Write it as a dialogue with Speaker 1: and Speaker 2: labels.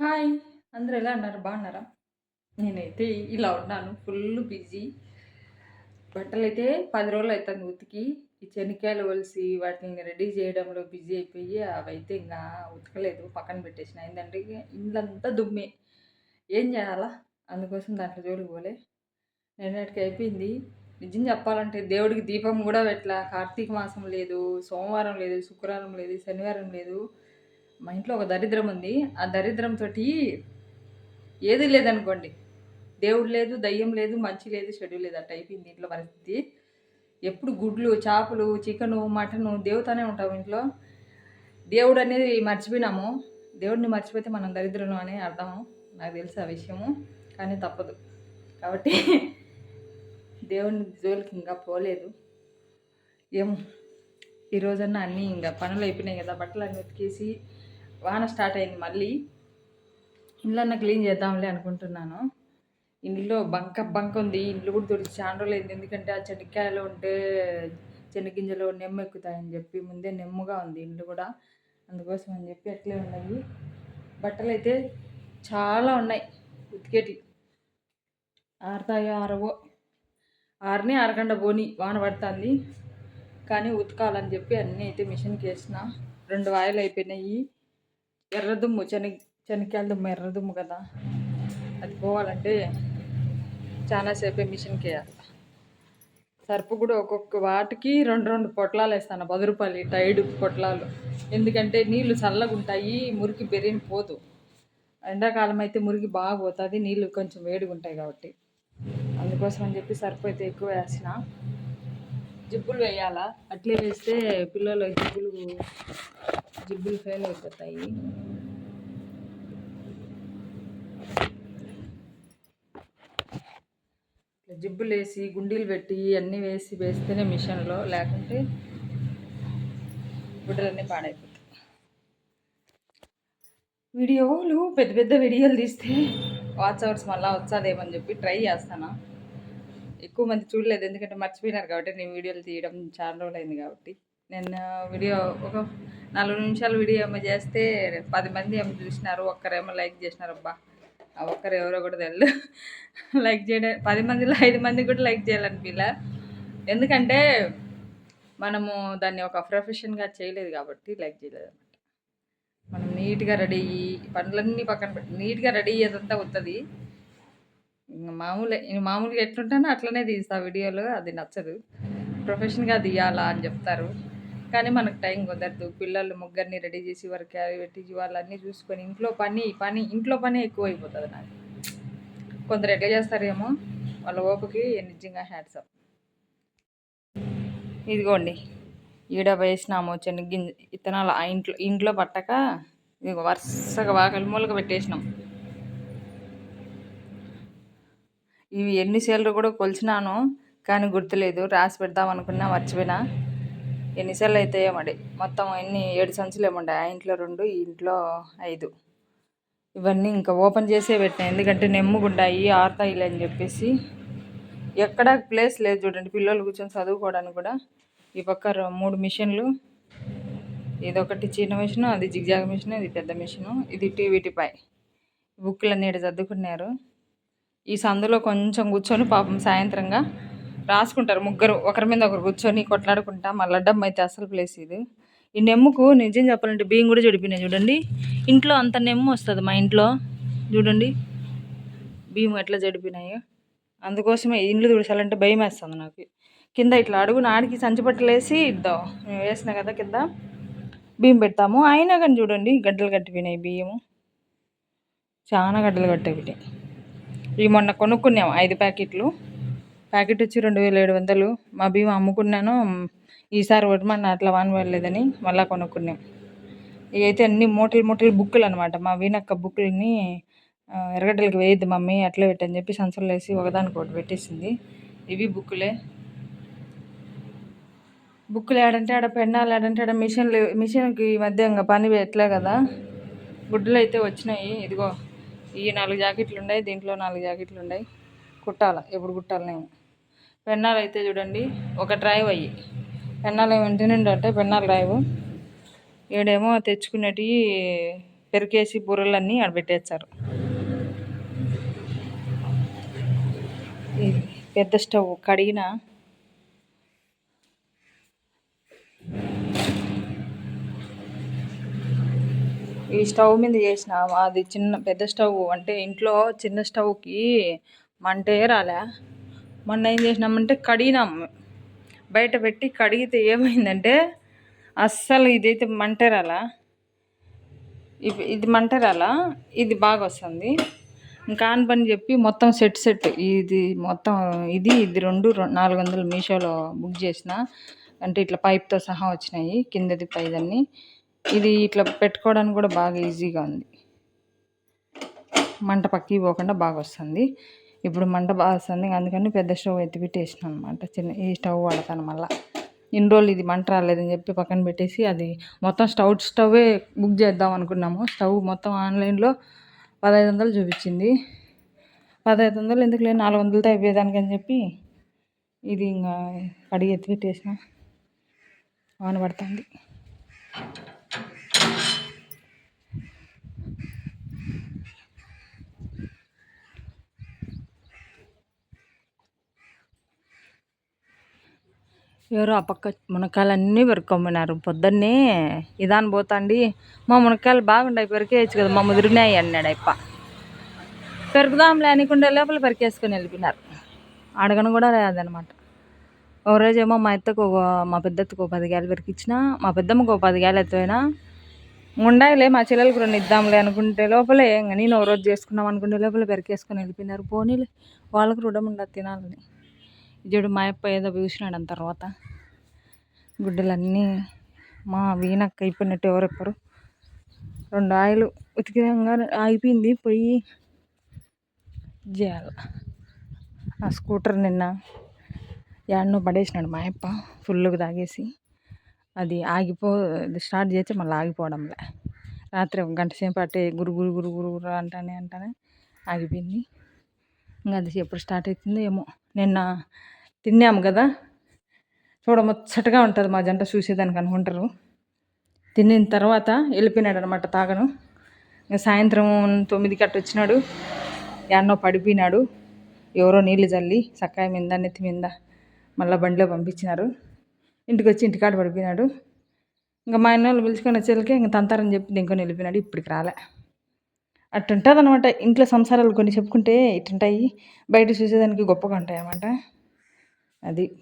Speaker 1: Hi. అందరూ ఎలా అన్నారు బాగున్నారా? నేనైతే ఇలా ఉన్నాను. Full busy. బట్టలు అయితే పది రోజులు అవుతుంది ఉతికి. ఈ చెనిక్కాయలు వలిసి వాటిని రెడీ చేయడంలో బిజీ అయిపోయి అవైతే ఇంకా ఉతకలేదు. పక్కన పెట్టేసిన. ఏంటంటే ఇల్లంతా దుమ్మే. ఏం చేయాలా? అందుకోసం దాంట్లో జోలికి పోలే. నిన్నటికి అయిపోయింది. నిజం చెప్పాలంటే దేవుడికి దీపం కూడా పెట్టలా. కార్తీక మాసం లేదు సోమవారం లేదు శుక్రవారం లేదు శనివారం లేదు. మా ఇంట్లో ఒక దరిద్రం ఉంది. ఆ దరిద్రంతో ఏది లేదనుకోండి. దేవుడు లేదు దయ్యం లేదు మంచి లేదు షెడ్యూల్ లేదు అట్ట అయిపోయింది ఇంట్లో పరిస్థితి. ఎప్పుడు గుడ్లు చేపలు చికెను మటను దేవుతానే ఉంటాం ఇంట్లో. దేవుడు అనేది మర్చిపోయినాము. దేవుడిని మర్చిపోతే మనం దరిద్రం అని అర్థం నాకు తెలుసు ఆ విషయము కానీ తప్పదు. కాబట్టి దేవుడిని జోలికి ఇంకా పోలేదు. ఏమో ఈరోజన్నా అన్నీ ఇంకా పనులు అయిపోయినాయి కదా బట్టలు అన్నీ ఉతికేసి వాన స్టార్ట్ అయింది మళ్ళీ. ఇళ్ళన్నా క్లీన్ చేద్దాంలే అనుకుంటున్నాను. ఇంట్లో బంక బంక ఉంది. ఇంట్లో కూడా తుడిచి చాలా రోజులు అయింది. ఎందుకంటే ఆ చెనిక్కాయలు ఉంటే చెనిగింజలు నెమ్మ ఎక్కుతాయని చెప్పి ముందే నెమ్ముగా ఉంది ఇంట్లో కూడా. అందుకోసం అని చెప్పి అట్లే ఉన్నాయి. బట్టలు అయితే చాలా ఉన్నాయి. ఉతికేటి ఆరుతాయో ఆరవో. ఆరని ఆరగంట పోని వాన పడుతుంది. కానీ ఉతకాలని చెప్పి అన్నీ అయితే మిషన్కి వేసిన. రెండు వాయిలు అయిపోయినాయి. ఎర్రదుమ్ము చెని శనక్కాయల దుమ్ము ఎర్రదుమ్ము కదా. అది పోవాలంటే చాలాసేపే మిషన్కి వేయాలి సర్పు కూడా ఒక్కొక్క వాటికి రెండు రెండు పొట్లాలు వేస్తాను పది రూపాయలు టైడ్ పొట్లాలు. ఎందుకంటే నీళ్ళు చల్లగా ఉంటాయి మురికి బెరిని పోదు. ఎండాకాలం అయితే మురికి బాగా పోతుంది నీళ్ళు కొంచెం వేడిగా ఉంటాయి కాబట్టి. అందుకోసం అని చెప్పి సర్పు అయితే ఎక్కువ వేసిన. జిబ్బులు వేయాలా? అట్లే వేస్తే పిల్లలు జిబ్బులు జిబ్బులు ఫెయిల్ అయిపోతాయి. జిబ్బులు వేసి గుండీలు పెట్టి అన్నీ వేసి వేస్తేనే మిషన్లో లేకుంటే గుడ్డలన్నీ పాడైపోతాయి. వీడియోలు పెద్ద పెద్ద వీడియోలు తీస్తే వాచ్ అవర్స్ మళ్ళీ వచ్చాదేమని చెప్పి ట్రై చేస్తాను? ఎక్కువ మంది చూడలేదు. ఎందుకంటే మర్చిపోయినారు కాబట్టి నేను వీడియోలు తీయడం చాలా రోజులైంది అయింది కాబట్టి. నేను వీడియో ఒక నాలుగు నిమిషాలు వీడియో ఏమో చేస్తే పది మంది ఏమో చూసినారు. ఒక్కరేమో లైక్ చేసినారు. అబ్బా ఆ ఒక్కరు ఎవరో కూడా తెలియదు లైక్ చేయడం పది మందిలో ఐదు మంది కూడా లైక్ చేయాలనిపిల్ల ఎందుకంటే మనము దాన్ని ఒక ప్రొఫెషన్గా చేయలేదు కాబట్టి లైక్ చేయలేదు అనమాట మనం నీట్గా రెడీ అయ్యి పనులన్నీ పక్కన పెట్టి నీట్గా రెడీ అయ్యేదంతా వస్తుంది మామూలే మామూలుగా ఎట్లుంటానో అట్లనే తీస్తా వీడియోలో అది నచ్చదు. ప్రొఫెషన్గా తీయాలా అని చెప్తారు. కానీ మనకు టైం కుదరదు. పిల్లలు ముగ్గురిని రెడీ చేసి వరకు అవి పెట్టి వాళ్ళన్నీ చూసుకొని ఇంట్లో పని పని ఇంట్లో పని ఎక్కువ అయిపోతుంది నాకు. కొందరు ఎట్లా చేస్తారేమో వాళ్ళ ఓపుకి నిజంగా హ్యాట్సప్ ఇదిగోండి. ఈడ వేసినాము చెనిగ్గింజ ఇత్తనాలు ఆ ఇంట్లో ఇంట్లో పట్టక ఇది వరుసగా బాగా మూలక పెట్టేసినాం. ఇవి ఎన్ని సేలు కూడా కొలిచినాను కానీ గుర్తులేదు. రాసి పెడదాం అనుకున్నా మర్చిపోయినా. ఎన్నిసార్లు అవుతాయో మరి. మొత్తం ఎన్ని ఏడు సంచులు ఏమండి ఆ ఇంట్లో రెండు ఈ ఇంట్లో ఐదు. ఇవన్నీ ఇంకా ఓపెన్ చేసే పెట్టినాయి ఎందుకంటే నెమ్ముగుండాయి ఆరుతాయిలే అని చెప్పేసి. ఎక్కడ ప్లేస్ లేదు చూడండి. పిల్లలు కూర్చొని చదువుకోవడానికి కూడా. ఈ పక్క మూడు మిషన్లు. ఇదొకటి చిన్న మిషన్ అది జిగ్జాగ్ మిషన్ ఇది పెద్ద మిషను ఇది టీవీటీపై బుక్లన్నీ చదువుకున్నారు ఈ సందులో కొంచెం కూర్చొని పాపం సాయంత్రంగా రాసుకుంటారు ముగ్గురు. ఒకరి మీద ఒకరు కూర్చొని కొట్లాడుకుంటా మళ్ళీ అడ్డం అయితే అసలు ప్లేస్ ఇది. ఈ నెమ్ముకు నిజం చెప్పాలంటే బియ్యం కూడా చెడిపోయినాయి చూడండి. ఇంట్లో అంత నెమ్ము వస్తుంది మా ఇంట్లో. చూడండి. బియ్యం ఎట్లా చెడిపోయినాయో. అందుకోసమే ఇండ్లు తుడిచాలంటే భయం వేస్తుంది నాకు. కింద ఇట్లా అడుగు నాడికి సంచిపట్టలు వేసి ఇద్దాం. మేము వేసిన కదా కింద బియ్యం పెడతాము. అయినా కానీ చూడండి గడ్డలు కట్టిపోయినాయి బియ్యము. చాలా గడ్డలు కట్టిపోయినాయి ఇవి మొన్న కొనుక్కున్నాం ఐదు ప్యాకెట్లు. ప్యాకెట్ వచ్చి రెండు వేల ఏడు వందలు. మా భీమ అమ్ముకున్నాను. ఈసారి వడ్మన్న అట్లా వాన్ పడలేదని మళ్ళీ కొనుక్కున్నాం. ఇవైతే అన్ని మూటలు మూటలు బుక్కులు అనమాట మా వీణక్క బుక్కులని ఎరగడ్డలకి వేయద్దు మమ్మీ అట్లే పెట్టని చెప్పి సంచులు వేసి ఒకదానికి ఒకటి పెట్టేసింది. ఇవి బుక్కులే. బుక్కులు ఏడంటే ఆడ పెన్నాలు ఏడంటే ఆడ మిషన్లు మిషన్కి ఈ మధ్య ఇంకా పని పెట్టలే కదా? గుడ్డలు అయితే వచ్చినాయి. ఇదిగో. ఈ నాలుగు జాకెట్లు ఉన్నాయి దీంట్లో నాలుగు జాకెట్లు ఉన్నాయి. కుట్టాల? ఎప్పుడు కుట్టాలి నేను? పెన్నాలు అయితే చూడండి ఒక డ్రైవ్ అయ్యి. పెన్నాలు ఇంటి నుండి అంటే పెన్నాలు డ్రైవ్. ఏడేమో తెచ్చుకునేటివి పెరికేసి బుర్రలన్నీ ఆడ పెట్టేస్తారు. పెద్ద స్టవ్ కడిగిన ఈ స్టవ్ మీద చేసిన అది చిన్న పెద్ద స్టవ్ అంటే ఇంట్లో చిన్న స్టవ్కి మంటే రాలే. మొన్న ఏం చేసినామంటే కడిగినాం. బయట పెట్టి కడిగితే ఏమైందంటే అస్సలు ఇదైతే మంటే రాలా. ఇది మంట రాలా. ఇది బాగా వస్తుంది. ఇంకా అని పని చెప్పి మొత్తం సెట్ సెట్. ఇది మొత్తం ఇది ఇది రెండు నాలుగు వందలు మీషోలో బుక్ చేసిన. అంటే ఇట్లా పైప్తో సహా వచ్చినాయి. కిందది పైదన్ని. ఇది ఇట్లా పెట్టుకోవడానికి కూడా బాగా ఈజీగా ఉంది. మంట పక్కకి పోకుండా బాగా వస్తుంది. ఇప్పుడు మంట బాగా వస్తుంది. అందుకని పెద్ద స్టవ్ ఎత్తి పెట్టేసిన అనమాట చిన్న ఈ స్టవ్ వాడతాను మళ్ళీ. ఇన్ని రోజులు ఇది మంట రాలేదని చెప్పి పక్కన పెట్టేసి అది మొత్తం స్టవ్ స్టవ్వే బుక్ చేద్దాం అనుకున్నాము. స్టవ్ మొత్తం ఆన్లైన్లో పదహైదు వందలు చూపించింది. పదహైదు వందలు ఎందుకు లేదు నాలుగు వందలతో అయిపోయేదానికి అని చెప్పి ఇది ఇంకా కడిగి ఎత్తి పెట్టేసిన. వాన పడుతుంది. ఎవరో ఆ పక్క మునక్కాయలు అన్నీ పెరుక్కొమ్మన్నారు పొద్దున్నే ఇదాని పోతాండి. మా మునక్కాయలు బాగుండాయి పెరికేయచ్చు కదా మా ముదిరినాయి అన్నాడు అప్ప పెరుకుదాంలే అనుకుంటే లోపల పెరికేసుకొని వెళ్ళిపోయినారు. అడగను కూడా లేదనమాట ఒక రోజేమో మా ఎత్తకు ఒక మా పెద్దత్తకు ఒక పది గాయలు పెరికిచ్చిన మా పెద్దమ్మకు ఒక పది గాయలు ఎత్తుపోయినా ఉండాయిలే మా చెల్లెలకు రెండు ఇద్దాంలే అనుకుంటే లోపలే ఇంకా నేను ఒక రోజు చేసుకున్నాం అనుకుంటే లోపల పెరికేసుకొని వెళ్ళిపోయినారు. పోనీలే వాళ్ళకు రుణం ఉండదు తినాలని. చూడు మా అప్ప ఏదో చూసినాడు తర్వాత గుడ్డలన్నీ మా వీణక్క అయిపోయినట్టు ఎవరెప్పరు రెండు ఆయిలు ఉతికినంగా ఆగిపోయింది పొయ్యి చేయాలి ఆ స్కూటర్ నిన్న యాడనో పడేసినాడు మా అప్ప ఫుల్గా తాగేసి. అది ఆగిపో స్టార్ట్ చేస్తే మళ్ళీ ఆగిపోవడంలే. రాత్రి ఒక గంట సేపు అట్టే గురు గురు గురు గురు గురు అంటానే అంటానే ఆగిపోయింది. ఇంకా అది ఎప్పుడు స్టార్ట్ అవుతుందో ఏమో. నిన్న తిన్నాము కదా. చూడముచ్చటగా ఉంటుంది మా జంట చూసేదానికి అనుకుంటారు తినిన తర్వాత వెళ్ళిపోయినాడు అనమాట తాగను. ఇంకా సాయంత్రం తొమ్మిదికి అట్ట వచ్చినాడు. ఎన్నో పడిపోయినాడు. ఎవరో నీళ్ళు చల్లి సక్కాయ మీద నెత్తి మీద మళ్ళీ బండిలో పంపించినారు. ఇంటికి వచ్చి ఇంటికాడ పడిపోయినాడు. ఇంకా మా అన్న వాళ్ళు పిలుచుకొని వచ్చేళ్ళకి ఇంకా తంతారని చెప్పి ఇంకొని వెళ్ళిపోయినాడు. ఇప్పటికి రాలే. అట్టుంటుంది అనమాట ఇంట్లో సంసారాలు కొన్ని చెప్పుకుంటే ఇట్టుంటాయి. బయట చూసేదానికి గొప్పగా ఉంటాయి అన్నమాట అది.